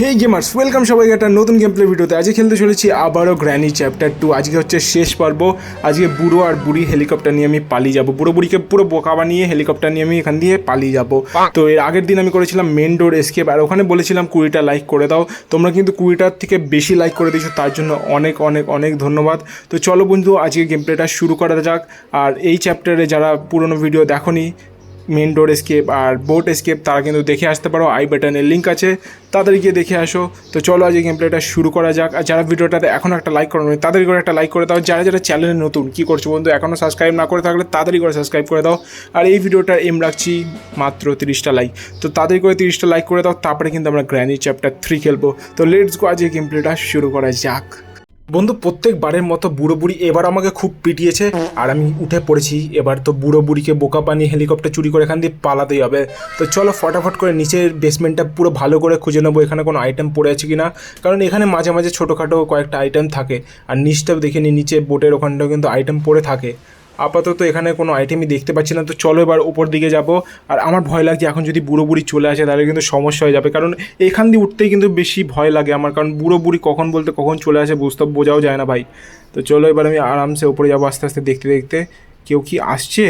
হে gamers welcome সবাইকে একটা নতুন গেম প্লে ভিডিওতে। আজকে খেলতে চলেছি আবারও গ্র্যানি চ্যাপ্টার টু আজকে হচ্ছে শেষ পর্ব। আজকে বুড়ো আর বুড়ি হেলিকপ্টার নিয়ে আমি পালিয়ে যাব। বুড়ো বুড়িকে পুরো বোকা বানিয়ে হেলিকপ্টার নিয়ে আমি এখান দিয়ে পালিয়ে যাব। তো এর আগের দিন আমি করেছিলাম মেন ডোর এসকেপ আর ওখানে বলেছিলাম কুড়িটা লাইক করে দাও। তোমরা কিন্তু কুড়িটার থেকে বেশি লাইক করে দিয়েছ। তার জন্য অনেক অনেক অনেক ধন্যবাদ। তো চলো বন্ধু আজকে গেম প্লেটা শুরু করা যাক। আর এই চ্যাপ্টারে যারা পুরনো ভিডিও দেখোনি মেন ডোর এসকেপ আর বোট এসকেপ তারা কিন্তু দেখে আসতে পারো আই বাটনের লিঙ্ক আছে তাড়াতাড়ি গিয়ে দেখে আসো। তো চলো আজ এই গেম প্লেটা শুরু করা যাক। আর যারা ভিডিওটাতে এখন একটা লাইক করো তাড়াতাড়ি করে একটা লাইক করে দাও। যারা যারা চ্যানেলে নতুন, কী করছ বন্ধু এখনও সাবস্ক্রাইব না করে থাকলে তাড়াতাড়ি করে সাবস্ক্রাইব করে দাও। আর এই ভিডিওটার এম রাখছি মাত্র তিরিশটা লাইক তো তাড়াতাড়ি করে তিরিশটা লাইক করে দাও, তারপরে কিন্তু আমরা গ্র্যানি চ্যাপ্টার থ্রি খেলব। তো লেটস গো আজ এই গেম প্লেটা শুরু করা যাক। বন্ধু, প্রত্যেকবারের মতো বুড়ো বুড়ি এবার আমাকে খুব পিটিয়েছে। আর আমি উঠে পড়েছি। এবার তো বুড়ো বুড়িকে বোকা পানি হেলিকপ্টার চুরি করে এখান দিয়ে পালাতেই হবে। তো চলো ফটাফট করে নিচের বেসমেন্টটা পুরো ভালো করে খুঁজে নেব, এখানে কোনো আইটেম পড়ে আছে কি না কারণ এখানে মাঝে মাঝে ছোটোখাটো কয়েকটা আইটেম থাকে। আর নিচটাও দেখে নিই নিচে বোটের ওখানটাও কিন্তু আইটেম পড়ে থাকে। আপাতত এখানে কোনো আইটেমই দেখতে পাচ্ছি না। তো চলো এবার ওপর দিকে যাব। আর আমার ভয় লাগছে, এখন যদি বুড়ো বুড়ি চলে আসে, তাহলে কিন্তু সমস্যা হয়ে যাবে। কারণ এখান দিয়ে উঠতেই কিন্তু বেশি ভয় লাগে আমার। কারণ বুড়ো বুড়ি কখন বলতে কখন চলে আসে, বুঝতে বোঝাও যায় না ভাই। তো চলো এবার আমি আরামসে ওপরে যাব আস্তে আস্তে, দেখতে দেখতে। কেউ কি আসছে?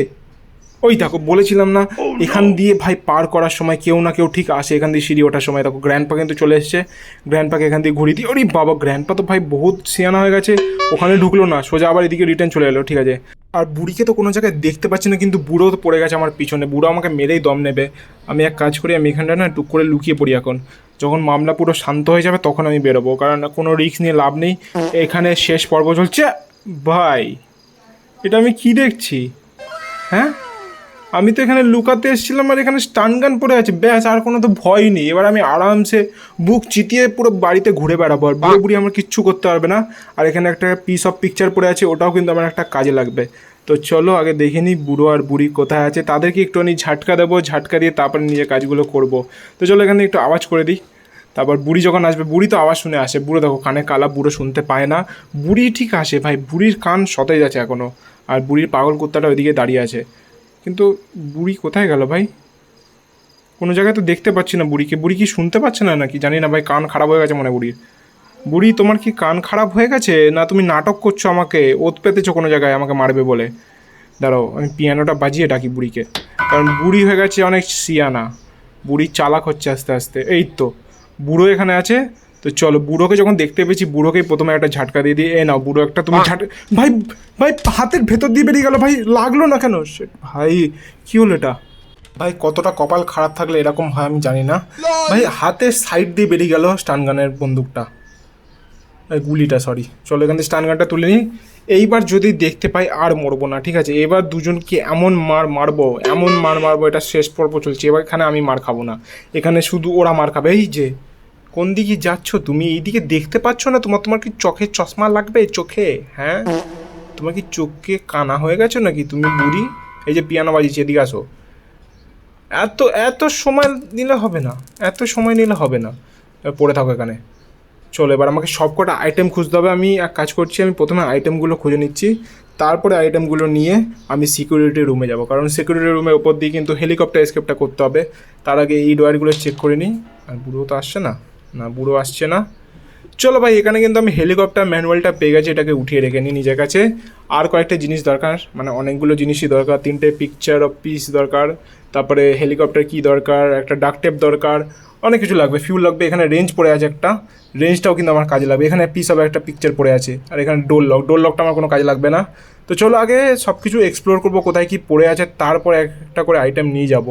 ওই দেখো বলেছিলাম না এখান দিয়ে ভাই পার করার সময় কেউ না কেউ ঠিক আসে এখান দিয়ে সিঁড়ি ওঠার সময়। দেখো গ্র্যান্ড পা কিন্তু চলে এসছে গ্র্যান্ড পাকে এখান দিয়ে ঘুরিয়ে দিই ওরে বাবা গ্র্যান্ড পা তো ভাই বহুত সিয়ানা হয়ে গেছে ওখানে ঢুকলো না সোজা আবার এদিকে রিটার্ন চলে এলো ঠিক আছে। আর বুড়িকে তো কোনো জায়গায় দেখতে পাচ্ছি না কিন্তু বুড়ো তো পড়ে গেছে আমার পিছনে। বুড়ো আমাকে মেরেই দম নেবে। আমি এক কাজ করি আমি এখানটা না টুক করে লুকিয়ে পড়ি এখন। যখন মামলা পুরো শান্ত হয়ে যাবে তখন আমি বেরোবো কারণ কোনো রিস্ক নিয়ে লাভ নেই। এখানে শেষ পর্ব চলছে। ভাই এটা আমি কি দেখছি? হ্যাঁ? আমি তো এখানে লুকাতে এসেছিলাম আর এখানে স্টান গান পড়ে আছে। ব্যাস আর কোনো তো ভয় নেই। এবার আমি আরামসে বুক চিতিয়ে পুরো বাড়িতে ঘুরে বেড়াবো আর বুড়ো বুড়ি আমার কিচ্ছু করতে পারবে না। আর এখানে একটা পিস অফ পিকচার পড়ে আছে ওটাও কিন্তু আমার একটা কাজে লাগবে। তো চলো আগে দেখে নিই বুড়ো আর বুড়ি কোথায় আছে। তাদেরকে একটুখানি ঝাটকা দেবো ঝাটকা দিয়ে তারপরে নিজের কাজগুলো করব। তো চলো এখানে একটু আওয়াজ করে দিই। তারপর বুড়ি যখন আসবে বুড়ি তো আওয়াজ শুনে আসে। বুড়ো দেখো কানে কালা বুড়ো শুনতে পায় না। বুড়ি ঠিক আসে ভাই বুড়ির কান সতেজ আছে এখনও আর বুড়ির পাগল কুত্তাটা ওইদিকে দাঁড়িয়ে আছে। কিন্তু বুড়ি কোথায় গেল ভাই? কোনো জায়গায় তো দেখতে পাচ্ছি না বুড়িকে। বুড়ি কি শুনতে পাচ্ছে না নাকি? জানি না ভাই, কান খারাপ হয়ে গেছে মনে বুড়ির। বুড়ি, তোমার কি কান খারাপ হয়ে গেছে? না, তুমি নাটক করছ আমাকে? ওত পেতেছো কোনো জায়গায় আমাকে মারবে বলে? দাঁড়াও, আমি পিয়ানোটা বাজিয়ে ডাকি বুড়িকে। কারণ বুড়ি হয়ে গেছে অনেক সিয়ানা বুড়ি চালাক হচ্ছে আস্তে আস্তে। এই তো, বুড়ো এখানে আছে তো চলো বুড়োকে যখন দেখতে পেয়েছি বুড়োকে প্রথমে একটা ঝাটকা দিয়ে দিয়ে এ নাও বুড়ো একটা তুমি ঝাট ভাই ভাই হাতের ভেতর দিয়ে বেরিয়ে গেল ভাই লাগল না কেন? ভাই কি হলো এটা? ভাই কতটা কপাল খারাপ থাকলে এরকম হয় আমি জানি না। ভাই হাতের সাইড দিয়ে বেরিয়ে গেল স্টানগানের বন্দুকটা। গুলিটা সরি চলো এখান থেকে স্টান গানটা তুলে নিই। এইবার যদি দেখতে পাই আর মরবো না ঠিক আছে? এবার দুজনকে এমন মার মারবো এমন মার মারবো এটা শেষ পর্ব চলছে। এবার এখানে আমি মার খাব না। এখানে শুধু ওরা মার খাবে এই যে। কোন দিকে যাচ্ছ তুমি? এইদিকে দেখতে পাচ্ছ না? তোমার তোমার কি চোখে চশমা লাগবে? চোখে হ্যাঁ? তোমার কি চোখে কানা হয়ে গেছো নাকি? তুমি বুড়ি? এই যে পিয়ানো বাজিয়েছি, এদিকে আসো। এত এত সময় নিলে হবে না। এত সময় নিলে হবে না। পড়ে থাকো এখানে। চলো, এবার আমাকে সব কটা আইটেম খুঁজতে হবে। আমি এক কাজ করছি, আমি প্রথমে আইটেমগুলো খুঁজে নিচ্ছি। তারপরে আইটেমগুলো নিয়ে আমি সিকিউরিটি রুমে যাব। কারণ সিকিউরিটি রুমের উপর দিয়ে কিন্তু হেলিকপ্টার এসকেপটা করতে হবে। তার আগে এই ডোয়ারগুলো চেক করে নিই। আর বুড়ো তো আসছে না। না, বুড়ো আসছে না। চলো ভাই, এখানে কিন্তু আমি হেলিকপ্টার ম্যানুয়ালটা পেয়ে গেছি, এটাকে উঠিয়ে রেখে নিই নিজের কাছে। আর কয়েকটা জিনিস দরকার মানে অনেকগুলো জিনিসই দরকার, তিনটে পিকচার অফ পিস দরকার, তারপরে হেলিকপ্টার কি দরকার, একটা ডাকটেপ দরকার, অনেক কিছু লাগবে ফিউল লাগবে, এখানে রেঞ্জ পড়ে আছে একটা রেঞ্জটাও কিন্তু আমার কাজে লাগবে, এখানে পিস অফ একটা পিকচার পড়ে আছে, আর এখানে ডোর লক ডোর লকটা আমার কোনো কাজে লাগবে না। তো চলো আগে সব কিছু এক্সপ্লোর করব, কোথায় কি পড়ে আছে, তারপর একটা করে আইটেম নিয়ে যাব।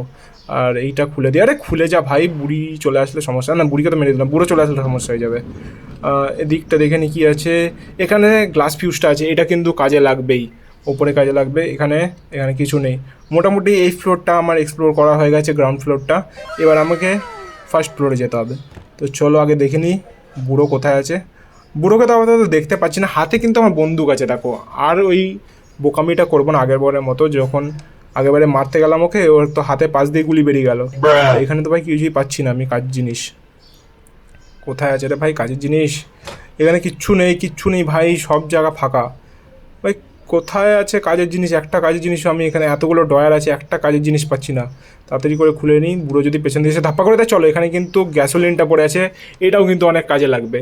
আর এইটা খুলে দিই। আরে খুলে যা ভাই, বুড়ি চলে আসলে সমস্যা। না, বুড়িকে তো মেরে দিলাম, বুড়ো চলে আসলে সমস্যা হয়ে যাবে। এদিকটা দেখে নি কি আছে। এখানে গ্লাস ফিউজটা আছে, এটা কিন্তু কাজে লাগবেই, ওপরে কাজে লাগবে, এখানে এখানে কিছু নেই। মোটামুটি এই ফ্লোরটা আমার এক্সপ্লোর করা হয়ে গেছে গ্রাউন্ড ফ্লোরটা এবার আমাকে ফার্স্ট ফ্লোরে যেতে হবে। তো চলো আগে দেখে নিই বুড়ো কোথায় আছে। বুড়োকে তো আপাতত দেখতে পাচ্ছি না, হাতে কিন্তু আমার বন্দুক আছে, দেখো। আর ওই বোকামিটা করব না আগের বারের মতো, যখন আগেরবারে মারতে গেলাম ওকে ওর তো হাতে পাশ দিয়ে গুলি বেরিয়ে গেল। এখানে তো ভাই কিছুই পাচ্ছি না আমি কাজ জিনিস। কোথায় আছে রে ভাই কাজের জিনিস? এখানে কিচ্ছু নেই কিচ্ছু নেই ভাই সব জায়গা ফাঁকা। ভাই কোথায় আছে কাজের জিনিস? একটা কাজের জিনিস আমি এখানে এতগুলো ডয়ার আছে একটা কাজের জিনিস পাচ্ছি না। তাড়াতাড়ি করে খুলে নিই বুড়ো যদি পেছন দিয়ে এসে ধাপ্পা করে দেয় চলো। এখানে কিন্তু গ্যাসোলিনটা পড়ে আছে এটাও কিন্তু অনেক কাজে লাগবে।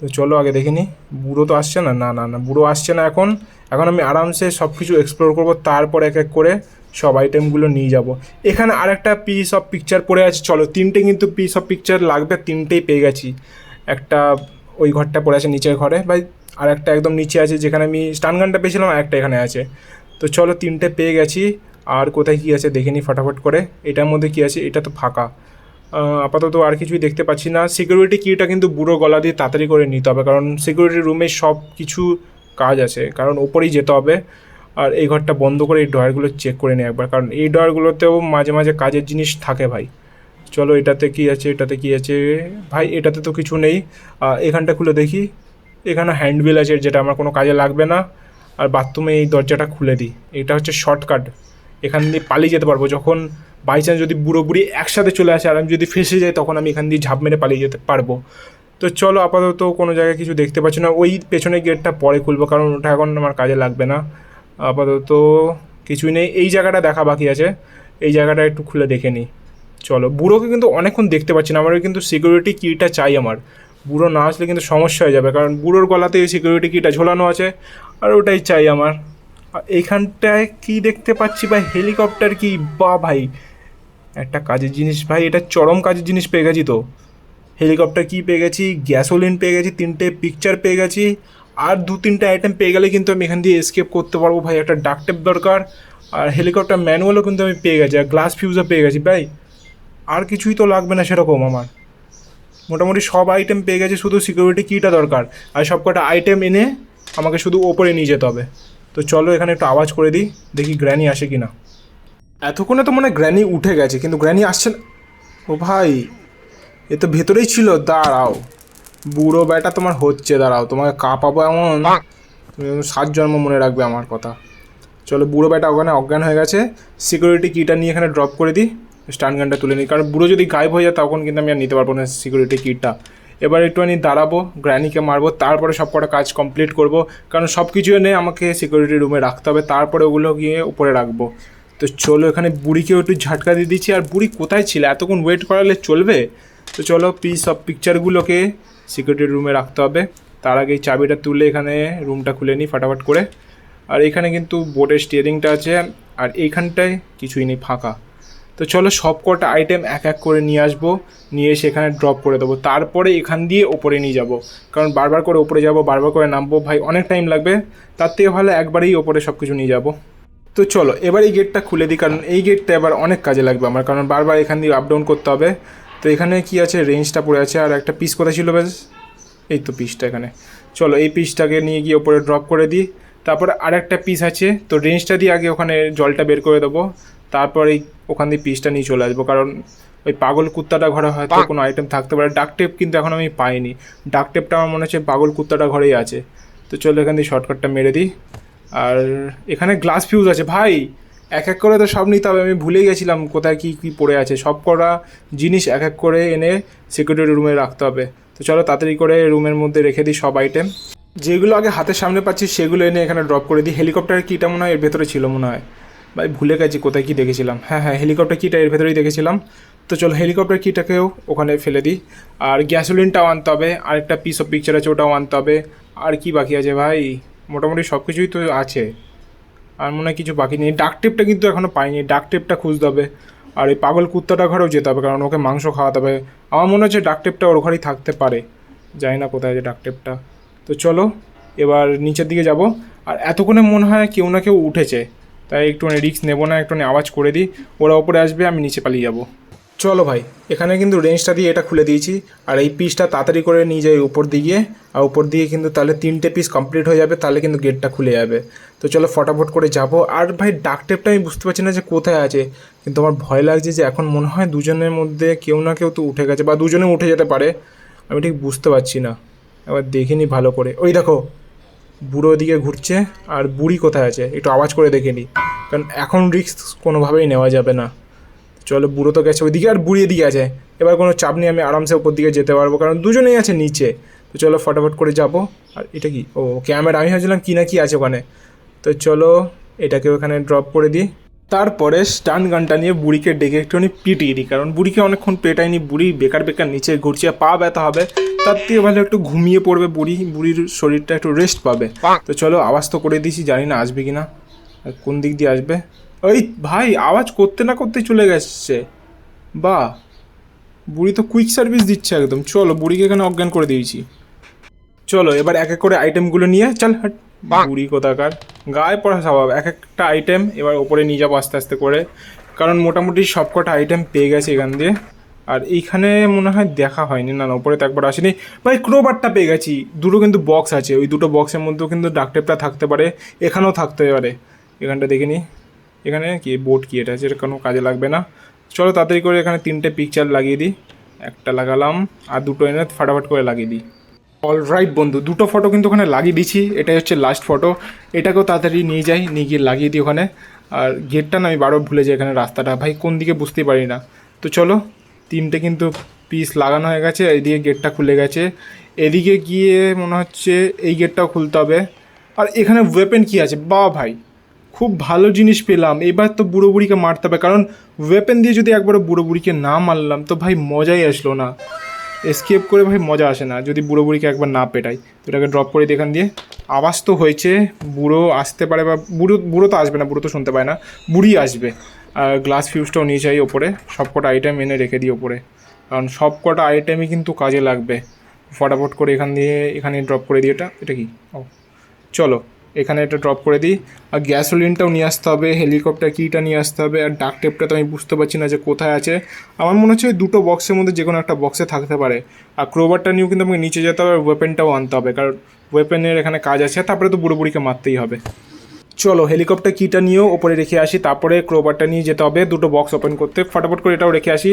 তো চলো আগে দেখে নিই। বুড়ো তো আসছে না? না না না, বুড়ো আসছে না এখন। এখন আমি আরামসে সব কিছু এক্সপ্লোর করব, তারপর এক এক করে সব আইটেমগুলো নিয়ে যাব। এখানে আরেকটা পিস অফ পিকচার পড়ে আছে। চলো, তিনটে কিন্তু পিস অফ পিকচার লাগবে, তিনটেই পেয়ে গেছি। একটা ওই ঘরটা পড়ে আছে নিচের ঘরে। বা আর একটা একদম নিচে আছে, যেখানে আমি স্টান গানটা পেয়েছিলাম, আর একটা এখানে আছে। তো চলো, তিনটে পেয়ে গেছি। আর কোথায় কী আছে দেখে নিই ফটাফট করে। এটার মধ্যে কী আছে? এটা তো ফাঁকা। আপাতত আর কিছুই দেখতে পাচ্ছি না। সিকিউরিটি কিটা কিন্তু বুড়ো গলা দিয়ে তাড়াতাড়ি করে নিতে হবে, কারণ সিকিউরিটি রুমে সব কিছু কাজ আছে, কারণ ওপরেই যেতে হবে। আর এই ঘরটা বন্ধ করে এই ডয়ারগুলো চেক করে নিই একবার, কারণ এই ডয়ারগুলোতেও মাঝে মাঝে কাজের জিনিস থাকে ভাই। চলো এটাতে কি আছে, এটাতে কি আছে? ভাই, এটাতে তো কিছু নেই। এখানটা খুলে দেখি। এখানে হ্যান্ডবিল আছে, যেটা আমার কোনো কাজে লাগবে না। আর বাথরুমে এই দরজাটা খুলে দিই। এটা হচ্ছে শর্টকাট এখান দিয়ে পালিয়ে যেতে পারব। যখন বাই চান্স যদি বুড়ো বুড়ি একসাথে চলে আসে আর আমি যদি ফেসে যাই, তখন আমি এখান দিয়ে ঝাঁপ মেরে পালিয়ে যেতে পারব। তো চলো আপাতত কোনো জায়গায় কিছু দেখতে পাচ্ছি না। ওই পেছনের গেটটা পরে খুলবো, কারণ ওটা এখন আমার কাজে লাগবে না। আপাতত কিছুই নেই। এই জায়গাটা দেখা বাকি আছে। এই জায়গাটা একটু খুলে দেখে নিই। চলো, বুড়োকে কিন্তু অনেকক্ষণ দেখতে পাচ্ছি না। আমার কিন্তু সিকিউরিটি কিটা চাই আমার। বুড়ো না আসলে কিন্তু সমস্যা হয়ে যাবে, কারণ বুড়োর গলাতে ওই সিকিউরিটি কিটা ঝোলানো আছে, আর ওটাই চাই আমার। এইখানটায় কি দেখতে পাচ্ছি ভাই হেলিকপ্টার কি? বা ভাই একটা কাজের জিনিস, ভাই, এটা চরম কাজের জিনিস পেয়ে গেছি তো। হেলিকপ্টার কি পেয়ে গেছি? গ্যাসোলিন পেয়ে গেছি, তিনটে পিকচার পেয়ে গেছি। আর দু তিনটে আইটেম পেয়ে গেলে কিন্তু আমি এখান দিয়ে এসকেপ করতে পারব, ভাই, একটা ডাকটেপ দরকার। আর হেলিকপ্টার ম্যানুয়ালও কিন্তু আমি পেয়ে গেছি, আর গ্লাস ফিউজও পেয়ে গেছি, ভাই। আর কিছুই তো লাগবে না সেরকম আমার। মোটামুটি সব আইটেম পেয়ে গেছে, শুধু সিকিউরিটি কিটা দরকার। আর সব কটা আইটেম এনে আমাকে শুধু ওপরে নিয়ে যেতে হবে। তো চলো এখানে একটু আওয়াজ করে দিই, দেখি গ্র্যানি আসে কি না এতক্ষণে তো মনে গ্র্যানি উঠে গেছে, কিন্তু গ্র্যানি আসছে না। ও ভাই, এ তো ভেতরেই ছিল, দাঁড়াও। বুড়ো ব্যাটা তোমার হচ্ছে, দাঁড়াও, তোমাকে কাঁপাবো এমন। তুমি সাত জন্ম মনে রাখবে আমার কথা। চলো বুড়ো ব্যাটা ওখানে অজ্ঞান হয়ে গেছে সিকিউরিটি কিটা নিয়ে এখানে ড্রপ করে দিই স্টান গানটা তুলে নিই। কারণ বুড়ো যদি গায়েব হয়ে যায়, তখন কিন্তু আমি আর নিতে পারব না সিকিউরিটি কিটটা এবার একটুখানি দাঁড়াবো, গ্র্যানিকে মারবো, তারপরে সব কটা কাজ কমপ্লিট করব। কারণ সব কিছু এনে আমাকে সিকিউরিটি রুমে রাখতে হবে, তারপরে ওগুলো গিয়ে উপরে রাখব। তো চলো এখানে বুড়িকেও একটু ঝাটকা দিয়ে দিচ্ছি। আর বুড়ি কোথায় ছিল? এতক্ষণ ওয়েট করালে চলবে? তো চলো পিস সব পিকচারগুলোকে সিকিউরিটি রুমে রাখতে হবে। তার আগে চাবিটা তুলে এখানে রুমটা খুলে নিই ফাটাফাট করে। আর এখানে কিন্তু বোর্ডের স্টিয়ারিংটা আছে। আর এইখানটায় কিছুই নেই, ফাঁকা। তো চলো সব কটা আইটেম এক এক করে নিয়ে আসব। নিয়ে এসে এখানে ড্রপ করে দেবো। তারপরে এখান দিয়ে ওপরে নিয়ে যাব। কারণ বারবার করে ওপরে যাব, বারবার করে নামবো, ভাই অনেক টাইম লাগবে। তার থেকে ভালো একবারেই ওপরে সব কিছু নিয়ে যাব। তো চলো এবার এই গেটটা খুলে দিই কারণ এই গেটটা এবার অনেক কাজে লাগবে আমার কারণ বারবার এখান দিয়ে আপ ডাউন করতে হবে। তো এখানে কি আছে? রেঞ্জটা পড়ে আছে আর একটা পিস কোথায় ছিল বেশ? এই তো পিসটা এখানে। চলো এই পিসটাকে নিয়ে গিয়ে ওপরে ড্রপ করে দিই। তারপরে আরেকটা পিস আছে তো রেঞ্জটা দিয়ে আগে ওখানে জলটা বের করে দেবো। তারপর এই ওখান দিয়ে পিসটা নিয়ে চলে আসব কারণ ওই পাগল কুত্তাটা ঘরে হয়তো কোনো আইটেম থাকতে পারে। ডাক টেপ কিন্তু এখন আমি পাইনি। ডাক টেপটা আমার মনে হচ্ছে পাগল কুত্তাটা ঘরেই আছে। তো চলো এখান দিয়ে শর্টকাটটা মেরে দিই। আর এখানে গ্লাস ফিউজ আছে। ভাই, এক এক করে তো সব নিতে হবে। আমি ভুলে গেছিলাম কোথায় কী কী পড়ে আছে। সব কটা জিনিস এক এক করে এনে সিকিউরিটি রুমে রাখতে হবে। তো চলো তাড়াতাড়ি করে রুমের মধ্যে রেখে দিই সব আইটেম যেগুলো আগে হাতের সামনে পাচ্ছি সেগুলো এনে এখানে ড্রপ করে দিই। হেলিকপ্টারের কিটা মনে হয় এর ভেতরে ছিল মনে হয়। ভাই, ভুলে গেছি কোথায় কী দেখেছিলাম। হ্যাঁ হ্যাঁ হেলিকপ্টার কিটা এর ভেতরেই দেখেছিলাম। তো চলো হেলিকপ্টার কিটাকেও ওখানে ফেলে দিই। আর গ্যাসোলিনটাও আনতে হবে। আরেকটা পিস অফ পিকচার আছে, ওটাও আনতে হবে। আর কি বাকি আছে ভাই? মোটামুটি সব কিছুই তো আছে। আর মনে হয় কিছু বাকি নেই। ডাক টেপটা কিন্তু এখনও পাইনি। ডাক টেপটা খুঁজতে হবে। আর এই পাগল কুত্তাটা ঘরেও যেতে হবে, কারণ ওকে মাংস খাওয়াতে হবে। আমার মনে হচ্ছে ডাক টেপটা ওর ঘরেই থাকতে পারে। জানি না কোথায় আছে ডাক টেপটা তো চলো, এবার নিচের দিকে যাব। আর এতক্ষণে মনে হয় কেউ না কেউ উঠেছে। তাই একটুখানি রিস্ক নেব না, একটুখানি আওয়াজ করে দিই। ওরা ওপরে আসবে, আমি নিচে পালিয়ে যাব। চলো ভাই, এখানে কিন্তু রেঞ্জটা দিয়ে এটা খুলে দিয়েছি। আর এই পিসটা তাড়াতাড়ি করে নিয়ে যাই উপর দিকে। আর উপর দিকে কিন্তু তাহলে তিনটে পিস কমপ্লিট হয়ে যাবে, তাহলে কিন্তু গেটটা খুলে যাবে। তো চলো ফটাফট করে যাব। আর ভাই ডাক টেপটা আমি বুঝতে পারছি না যে কোথায় আছে। কিন্তু আমার ভয় লাগছে যে এখন মনে হয় দুজনের মধ্যে কেউ না কেউ তো উঠে গেছে, বা দুজনে উঠে যেতে পারে। আমি ঠিক বুঝতে পারছি না। এবার দেখিনি ভালো করে। ওই দেখো, বুড়ো দিকে ঘুরছে। আর বুড়ি কোথায় আছে? একটু আওয়াজ করে দেখে নিই কারণ এখন রিস্ক কোনোভাবেই নেওয়া যাবে না। চলো বুড়ো তো গেছে ওইদিকে আর বুড়িয়ে দিকে আছে। এবার কোনো চাপ নিয়ে আমি আরামসে ওপর দিকে যেতে পারব কারণ দুজনেই আছে নিচে। তো চলো ফটাফট করে যাব। আর এটা কি? ও ক্যামেরা আমি ভাবছিলাম কি না কি আছে ওখানে। তো চলো এটাকে ওখানে ড্রপ করে দিই। তারপরে স্টান গানটা নিয়ে বুড়িকে ডেকে একটুখানি পিটিয়ে দিই কারণ বুড়িকে অনেকক্ষণ পেটায়নি বুড়ি বেকার বেকার নিচে ঘুরছে পা ব্যথা হবে। তার থেকে ভালো একটু ঘুমিয়ে পড়বে বুড়ি বুড়ির শরীরটা একটু রেস্ট পাবে। তো চলো আওয়াজ তো করে দিয়েছি জানি না আসবে কি না কোন দিক দিয়ে আসবে? ওই ভাই আওয়াজ করতে না করতে চলে গেছে। বা বুড়ি তো কুইক সার্ভিস দিচ্ছে একদম। চলো বুড়িকে এখানে অজ্ঞান করে দিয়েছি। চলো এবার এক এক করে আইটেমগুলো নিয়ে চল হাট। বুড়ি কোথাকার। গায়ে পড়া স্বভাব এক একটা আইটেম এবার ওপরে নিয়ে যাব আস্তে আস্তে করে। কারণ মোটামুটি সব কটা আইটেম পেয়ে গেছে এখান দিয়ে। আর এইখানে মনে হয় দেখা হয়নি। না না ওপরে তো একবার আসেনি। ভাই ক্রোবারটা পেয়ে গেছি। দুটো কিন্তু বক্স আছে। ওই দুটো বক্সের মধ্যেও কিন্তু ডাকটেপটা থাকতে পারে। এখানেও থাকতে পারে। এখানটা দেখে নি। এখানে কি বোর্ড কি এটা? যেটা কোনো কাজে লাগবে না। চলো তাড়াতাড়ি করে এখানে তিনটে পিকচার লাগিয়ে দিই। একটা লাগালাম, আর দুটো এনে ফাটাফাট করে লাগিয়ে দিই। অল রাইট বন্ধু, দুটো ফটো কিন্তু ওখানে লাগিয়ে দিচ্ছি এটাই হচ্ছে লাস্ট ফটো এটাকেও তাড়াতাড়ি নিয়ে যাই, নিয়ে গিয়ে লাগিয়ে দিই ওখানে। আর গেটটা না আমি বারো ভুলে যাই এখানে রাস্তাটা। ভাই, কোন দিকে বুঝতে পারি না। তো চলো, তিনটে কিন্তু পিস লাগানো হয়ে গেছে। এদিকে গেটটা খুলে গেছে। এদিকে গিয়ে মনে হচ্ছে এই গেটটাও খুলতে হবে। আর এখানে ওয়েপেন কি আছে? বা ভাই খুব ভালো জিনিস পেলাম। এবার তো বুড়ো বুড়িকে মারতে হবে, কারণ ওয়েপেন দিয়ে যদি একবার বুড়ো বুড়িকে না মারলাম, তো ভাই মজাই আসলো না। এসকেপ করে ভাই মজা আসে না, যদি বুড়ো বুড়িকে একবার না পেটাই। তো এটাকে ড্রপ করে দিই এখান দিয়ে। আওয়াজ তো হয়েছে, বুড়ো আসতে পারে বা বুড়ো বুড়ো তো আসবে না, বুড়ো তো শুনতে পায় না, বুড়ি আসবে। আর গ্লাস ফিউজটাও নিয়ে যাই ওপরে সব কটা আইটেম এনে রেখে দিই ওপরে। কারণ সব কটা আইটেমই কিন্তু কাজে লাগবে। ফটাফট করে এখান দিয়ে, এখানে ড্রপ করে দিই এটা। এটা কি? ও, চলো। এখানে এটা ড্রপ করে দিই। আর গ্যাসোলিনটাও নিয়ে আসতে হবে হেলিকপ্টার কিটা নিয়ে আসতে হবে, আর ডাক টেপটা তো আমি বুঝতে পারছি না যে কোথায় আছে। আমার মনে হচ্ছে দুটো বক্সের মধ্যে যে কোনো একটা বক্সে থাকতে পারে। আর ক্রোবারটা নিয়েও কিন্তু আমাকে নিচে যেতে হবে ওয়েপেনটাও আনতে হবে, কারণ ওয়েপেনের এখানে কাজ আছে তারপরে তো বুড়ো বুড়িকে মারতেই হবে। চলো হেলিকপ্টার কিটা নিয়েও ওপরে রেখে আসি, তারপরে ক্রোবারটা নিয়ে যেতে হবে, দুটো বক্স ওপেন করতে। ফটাফট করে এটাও রেখে আসি।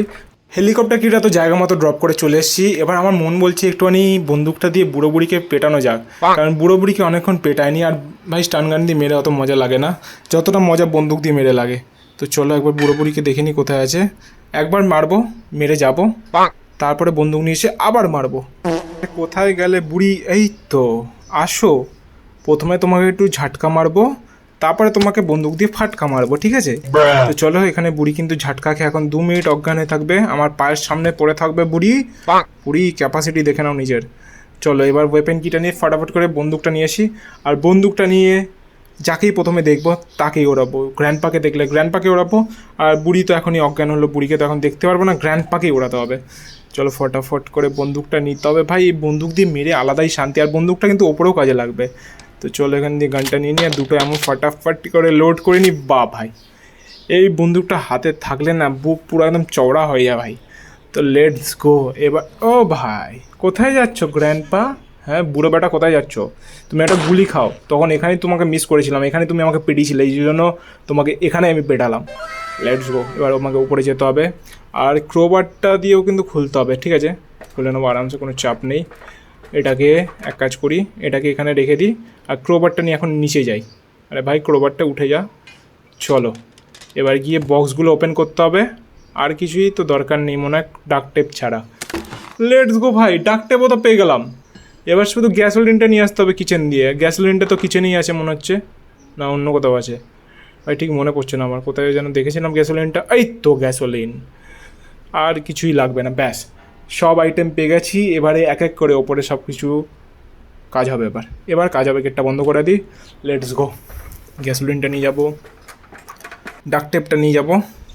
হেলিকপ্টার কিটা তো জায়গা মতো ড্রপ করে চলে এসেছি। এবার আমার মন বলছে একটুখানি বন্দুকটা দিয়ে বুড়ো বুড়িকে পেটানো যাক। কারণ বুড়ো বুড়িকে অনেকক্ষণ পেটায়নি আর ভাই স্টান গান দিয়ে মেরে অত মজা লাগে না। যতটা মজা বন্দুক দিয়ে মেরে লাগে। তো চলো একবার বুড়ো বুড়িকে দেখে নি কোথায় আছে। একবার মারবো মেরে যাব। তারপরে বন্দুক নিয়ে এসে আবার মারবো। কোথায় গেলে বুড়ি? এই তো আসো। প্রথমে তোমাকে একটু ঝাটকা মারবো। তারপরে তোমাকে বন্দুক দিয়ে ফাটকা মারবো ঠিক আছে? তো চলো এখানে বুড়ি কিন্তু ঝাটকা খেয়ে এখন দু মিনিট অজ্ঞান হয়ে থাকবে। আমার পায়ের সামনে পড়ে থাকবে বুড়ি। বুড়ি ক্যাপাসিটি দেখে নাও নিজের। চলো এবার ওয়েপেন কিটা নিয়ে ফটাফট করে বন্দুকটা নিয়ে আসি। আর বন্দুকটা নিয়ে যাকেই প্রথমে দেখব তাকেই ওড়াবো। গ্র্যান্ড পাকে দেখলে গ্র্যান্ড পাকে ওড়াবো। আর বুড়ি তো এখনই অজ্ঞান হলো বুড়িকে তো এখন দেখতে পারব না গ্র্যান্ড পাকেই ওড়াতে হবে। চলো ফটাফট করে বন্দুকটা নিতে হবে। ভাই এই বন্দুক দিয়ে মেরে আলাদাই শান্তি। আর বন্দুকটা কিন্তু ওপরেও কাজে লাগবে। তো চলো এখান দিয়ে গানটা নিয়ে নিয়ে দুটো এমন ফটাফট করে লোড করে নি। বা ভাই, এই বন্দুকটা হাতে থাকলে না বুক পুরো একদম চওড়া হয়ে যায় ভাই। তো লেটস গো এবার, ও ভাই, কোথায় যাচ্ছ গ্র্যান্ডপা হ্যাঁ বুড়ো বেটা কোথায় যাচ্ছ? তুমি একটা গুলি খাও। তখন এখানেই তোমাকে মিস করেছিলাম। এখানে তুমি আমাকে পেটিয়েছিলে এই জন্য তোমাকে এখানে আমি পেটালাম। লেটস গো এবার আমাকে উপরে যেতে হবে। আর ক্রোবারটা দিয়েও কিন্তু খুলতে হবে, ঠিক আছে? খুলে নেব, আরামসে কোনো চাপ নেই। এটাকে এক কাজ করি, এটাকে এখানে রেখে দিই আর ক্রোবারটা নিয়ে এখন নিচে যাই। আরে ভাই ক্রোবারটা উঠে যা। চলো। এবার গিয়ে বক্সগুলো ওপেন করতে হবে। আর কিছুই তো দরকার নেই, মনে হয় ডাক টেপ ছাড়া। লেটস গো ভাই ডাক টেপও তো পেয়ে গেলাম। এবার শুধু গ্যাসোলিনটা নিয়ে আসতে হবে কিচেন দিয়ে। গ্যাসোলিনটা তো কিচেনেই আছে মনে হচ্ছে। না, অন্য কোথাও আছে। ভাই, ঠিক মনে পড়ছে না আমার। কোথায় যেন দেখেছিলাম গ্যাসোলিনটা এই তো গ্যাসোলিন আর কিছুই লাগবে না, ব্যাস। সব আইটেম পেয়ে গেছি, এবারে এক এক করে ওপরে সব কিছু কাজ হবে এবার। এবার কাজ হবে গেটটা বন্ধ করে দিই। লেটস গো গ্যাসোলিনটা নিয়ে যাব। ডাক টেপটা নিয়ে যাব।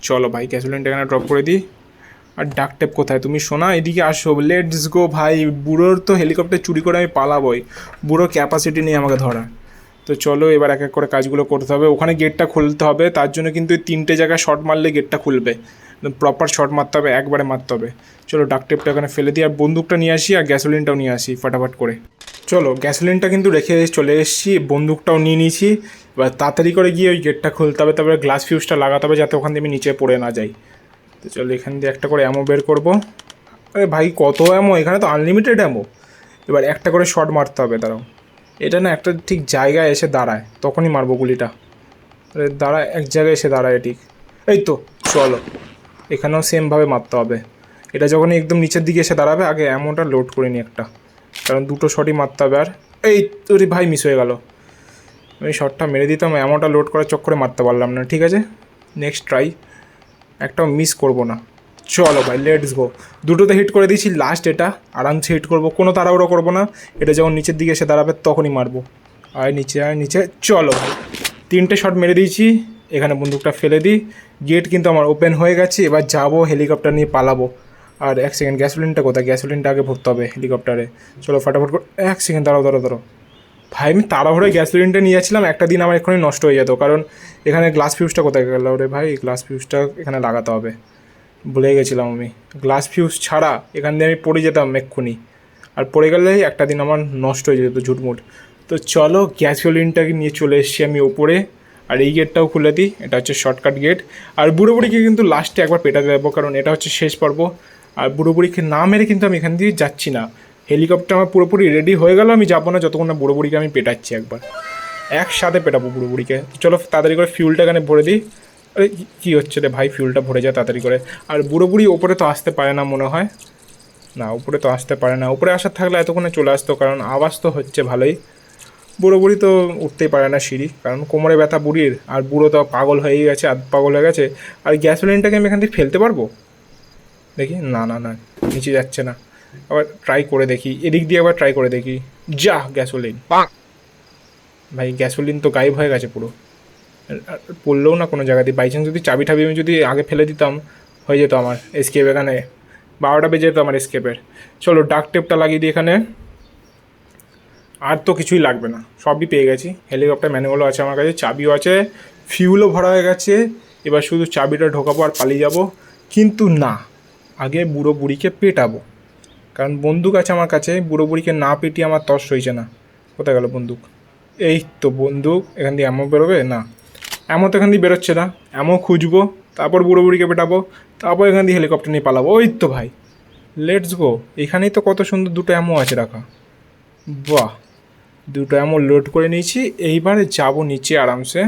চলো ভাই গ্যাসোলিনটা এখানে ড্রপ করে দিই। আর ডাক টেপ কোথায়? তুমি শোনা এদিকে আসো। লেটস গো ভাই, বুড়োর তো হেলিকপ্টার চুরি করে আমি পালাবই। বুড়ো ক্যাপাসিটি নেই আমাকে ধরা তো চলো এবার এক এক করে কাজগুলো করতে হবে। ওখানে গেটটা খুলতে হবে, তার জন্য কিন্তু তিনটে জায়গায় শর্ট মারলে গেটটা খুলবে। প্রপার শট মারতে হবে, একবারে মারতে হবে। চলো ডাক টেপটা এখানে ফেলে দিই, আর বন্দুকটা নিয়ে আসি, আর গ্যাসোলিনটাও নিয়ে আসি ফাটাফাট করে। চলো গ্যাসোলিনটা কিন্তু রেখে চলে এসেছি, বন্দুকটাও নিয়ে নিয়েছি। এবার তাড়াতাড়ি করে গিয়ে ওই গেটটা খুলতে হবে, তারপরে গ্লাস ফিউজটা লাগাতে হবে, যাতে ওখান দিয়ে আমি নিচে পড়ে না যাই। তো চলো, এখান দিয়ে একটা করে অ্যামো বের করব। আরে ভাই, কত অ্যামো এখানে তো আনলিমিটেড অ্যামো এবার একটা করে শট মারতে হবে, দাঁড়াও। এটা না একটা ঠিক জায়গায় এসে দাঁড়ায়, তখনই মারবো গুলিটা। দাঁড়ায় এক জায়গায় এসে দাঁড়ায়, ঠিক। এই তো, চলো। এখানেও সেমভাবে মারতে হবে। এটা যখনই একদম নিচের দিকে এসে দাঁড়াবে, আগে অ্যামোটা লোড করে নিই একটা। কারণ দুটো শটই মারতে হবে আর এই, তোরে ভাই মিস হয়ে গেল। আমি শটটা মেরে দিতাম এমনটা লোড করার চক্করে মারতে পারলাম না, ঠিক আছে? নেক্সট ট্রাই একটাও মিস করব না। চলো ভাই লেটস গো দুটোতে হিট করে দিয়েছি লাস্ট এটা। আরামসে হিট করব, কোনো তাড়াহুড়ো করব না। এটা যখন নিচের দিকে এসে দাঁড়াবে, তখনই মারবো। আয় নিচে আয় নিচে। চলো ভাই, তিনটে শট মেরে দিয়েছি। এখানে বন্দুকটা ফেলে দিই। গেট কিন্তু আমার ওপেন হয়ে গেছে, এবার যাব হেলিকপ্টার নিয়ে পালাবো। আর এক সেকেন্ড গ্যাসোলিনটা কোথায়? গ্যাসোলিনটা আগে ভরতে হবে হেলিকপ্টারে চলো ফটাফট করে এক সেকেন্ড দাঁড়াও দাঁড়াও দাঁড়াও। ভাই, আমি তাড়াহুড়োয় গ্যাস সিলিন্ডার নিয়ে যাচ্ছিলাম একটা দিন আমার এক্ষুনি নষ্ট হয়ে যেত। কারণ এখানে গ্লাস ফিউজটা কোথায় গেল রে ভাই? গ্লাস ফিউজটা এখানে লাগাতে হবে। ভুলে গেছিলাম আমি। গ্লাস ফিউজ ছাড়া এখান দিয়ে আমি পড়ে যেতাম এক্ষুনি। আর পড়ে গেলেই একটা দিন আমার নষ্ট হয়ে যেত ঝুটমুট। তো চলো গ্যাস সিলিন্ডারকে নিয়ে চলে এসেছি আমি ওপরে। আর এই গেটটাও খুলে দিই, এটা হচ্ছে শর্টকাট গেট আর বুড়ো বুড়িকে কিন্তু লাস্টে একবার পেটাতে দেবো, কারণ এটা হচ্ছে শেষ পর্ব। আর বুড়ো বুড়িকে না মেরে কিন্তু আমি এখান দিয়ে যাচ্ছি না। হেলিকপ্টার আমার পুরোপুরি রেডি হয়ে গেল, আমি যাব না, যতক্ষণ না বুড়ো বুড়িকে আমি পেটাচ্ছি একবার। একসাথে পেটাবো বুড়ো বুড়িকে চলো তাড়াতাড়ি করে ফিউলটা এখানে ভরে দিই। আরে, কি- কি হচ্ছে রে ভাই ফিউলটা ভরে যায় তাড়াতাড়ি করে। আর বুড়ো বুড়ি ওপরে তো আসতে পারে না মনে হয়। না উপরে তো আসতে পারে না। উপরে আসার থাকলে এতক্ষণে চলে আসতো, কারণ আওয়াজ তো হচ্ছে ভালোই। বুড়ো বুড়ি তো উঠতেই পারে না সিঁড়ি কারণ কোমরে ব্যথা বুড়ির আর বুড়ো তো পাগল হয়েই গেছে আধ পাগল হয়ে গেছে। আর গ্যাস গ্যাসোলিনটাকে আমি এখান থেকে ফেলতে পারব? দেখি না না না নিচে যাচ্ছে না। আবার ট্রাই করে দেখি এদিক দিয়ে আবার ট্রাই করে দেখি। যা গ্যাসোলিন ভাই গ্যাসোলিন তো গায়েব হয়ে গেছে পুরো। পড়লেও না কোনো জায়গা দিয়ে বাই চান্স যদি চাবি ঠাবি আমি যদি আগে ফেলে দিতাম হয়ে যেত আমার এসকেপ এখানে। বারোটা বেজে যেত আমার এসকেপের চলো ডাক টেপটা লাগিয়ে দিই এখানে। আর তো কিছুই লাগবে না। সবই পেয়ে গেছি। হেলিকপ্টার ম্যানুয়ালও আছে আমার কাছে, চাবিও আছে। ফিউলও ভরা হয়ে গেছে। এবার শুধু চাবিটা ঢোকাবো আর পালিয়ে যাব। কিন্তু না, আগে বুড়ো বুড়িকে পেটাবো। কারণ বন্দুক আছে আমার কাছে, বুড়ো বুড়িকে না পেটিয়ে আমার তস হয়েছে না। কোথায় গেল বন্দুক? এই তো বন্দুক, এখান দিয়ে এমন বেরোবে? না। এমন তো এখান দিয়ে বেরোচ্ছে না। এমন খুঁজবো, তারপর বুড়ো বুড়িকে পেটাবো, তারপর এখান দিয়ে হেলিকপ্টার নিয়ে পালাবো। ওই তো ভাই লেটস গো এখানেই তো কত সুন্দর দুটো এমও আছে রাখা। বাহ। দুটো এমন লোড করে নিয়েছি। এইবারে যাব নিচে আরামসে।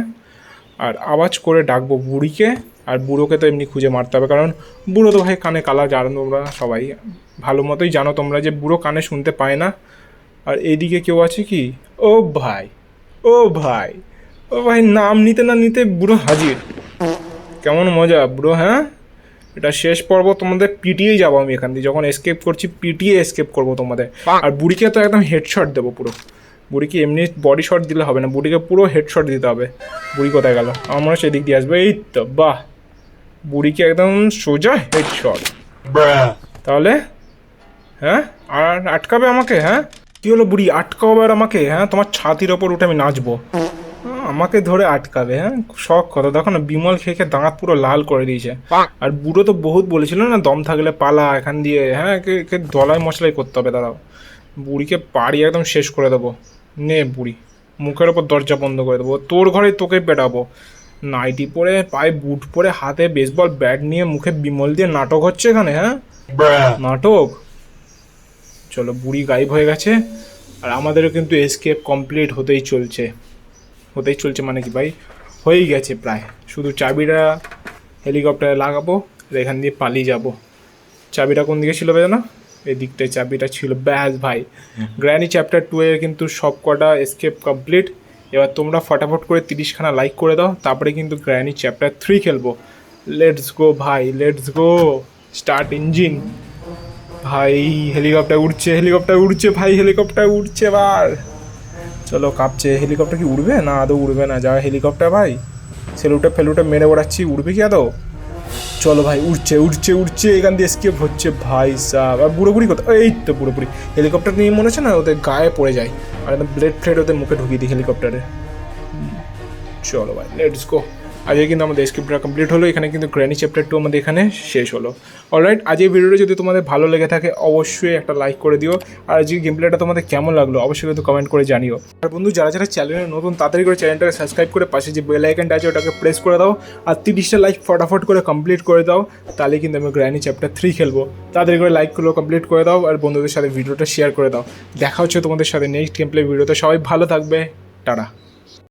আর আওয়াজ করে ডাকবো বুড়িকে। আর বুড়োকে তো এমনি খুঁজে মারতে হবে। কারণ বুড়ো তো ভাই কানে কালা জানো তোমরা সবাই। ভালো মতোই জানো তোমরা যে বুড়ো কানে শুনতে পায় না। আর এইদিকে কেউ আছে কি? ও ভাই ও ভাই ও ভাই নাম নিতে না নিতে বুড়ো হাজির। কেমন মজা বুড়ো হ্যাঁ? এটা শেষ পর্ব তোমাদের পিটিয়েই যাব আমি এখান দিয়ে। যখন এসকেপ করছি পিটিয়ে এসকেপ করব তোমাদের। আর বুড়িকে তো একদম হেডশট দেবো পুরো। বুড়িকে এমনি বডি শট দিলে হবে না বুড়িকে পুরো হেড শট দিতে হবে। বুড়ি কোথায় গেল? আমার মনে হচ্ছে এদিক দিয়ে আসবে। এই তো বাহ! বুড়িকে একদম সোজা হেডশট তাহলে? হ্যাঁ? আর আটকাবে আমাকে হ্যাঁ? কি হলো বুড়ি? আটকাবে আর আমাকে হ্যাঁ? তোমার ছাতির ওপর উঠে আমি নাচবো। হ্যাঁ, আমাকে ধরে আটকাবে হ্যাঁ? শখ কথা। দেখো না বিমল খেয়ে খেয়ে দাঁত পুরো লাল করে দিয়েছে। আর বুড়ো তো বহুত বলেছিল না দম থাকলে পালা এখান দিয়ে হ্যাঁ? দলাই মশলাই করতে হবে দাঁড়াও। বুড়িকে পাড়ি একদম শেষ করে দেবো। নে বুড়ি মুখের ওপর দরজা বন্ধ করে দেবো। তোর ঘরে তোকে পেটাবো। নাইটি পরে পায়ে বুট পরে হাতে বেসবল ব্যাট নিয়ে মুখে বিমল দিয়ে নাটক হচ্ছে এখানে হ্যাঁ? নাটক? চলো বুড়ি গায়েব হয়ে গেছে। আর আমাদেরও কিন্তু এসকেপ কমপ্লিট হতেই চলছে। হতেই চলছে মানে কি ভাই? হয়েই গেছে প্রায়। শুধু চাবিটা হেলিকপ্টারে লাগাবো আর এখান দিয়ে পালিয়ে যাব। চাবিটা কোন দিকে ছিল বেদনা এই দিকটায় চাবিটা ছিল। ব্যাস ভাই, গ্র্যানি চ্যাপ্টার টু এর কিন্তু সব কটা এসকেপ কমপ্লিট এবার তোমরা ফটাফট করে তিরিশখানা লাইক করে দাও, তারপরে কিন্তু গ্র্যানি চ্যাপ্টার থ্রি খেলব। লেটস গো ভাই লেটস গো স্টার্ট ইঞ্জিন ভাই হেলিকপ্টার উড়ছে হেলিকপ্টার উড়ছে ভাই হেলিকপ্টার উড়ছে এবার। চলো কাঁপছে হেলিকপ্টার কি উড়বে? না, আদৌ উড়বে না। যা হেলিকপ্টার ভাই। সেলুটা ফেলুটা মেরে বেড়াচ্ছি উড়বে কি আদৌ? চলো ভাই, উড়ছে উড়ছে উড়ছে, এখান দিয়ে স্কেপ হচ্ছে ভাই সাহ আর বুড়ি কথা এই তো বুড়ি হেলিকপ্টার নিয়ে মনে হচ্ছে না? ওদের গায়ে পড়ে যায়। আর একদম ব্লেড ফ্লেড ওদের মুখে ঢুকিয়ে দিই হেলিকপ্টারে চলো ভাই লেটস গো আজকে কিন্তু আমাদের স্ক্রিপ্টটা কমপ্লিট হলো, এখানে কিন্তু গ্র্যানি চ্যাপ্টার টু আমাদের এখানে শেষ হলো। অলরাইট আজ এই ভিডিওটা যদি তোমাদের ভালো লেগে থাকে, অবশ্যই একটা লাইক করে দিও। আর আজকে গেম প্লেটা তোমাদের কেমন লাগল, অবশ্যই কিন্তু কমেন্ট করে জানিও। আর বন্ধু, যারা যারা চ্যানেলে নতুন, তাড়াতাড়ি করে চ্যানেলটাকে সাবস্ক্রাইব করে পাশে যে বেল আইকনটা আছে, ওটাকে প্রেস করে দাও। আর তিরিশটা লাইক ফটাফট করে কমপ্লিট করে দাও, তাহলে কিন্তু আমি গ্র্যানি চ্যাপ্টার থ্রি খেলব। তাড়াতাড়ি করে লাইকগুলো কমপ্লিট করে দাও, আর বন্ধুদের সাথে ভিডিওটা শেয়ার করে দাও। দেখা হচ্ছে তোমাদের সাথে নেক্সট গেম প্লে ভিডিওতে সবাই ভালো থাকবে। টাটা।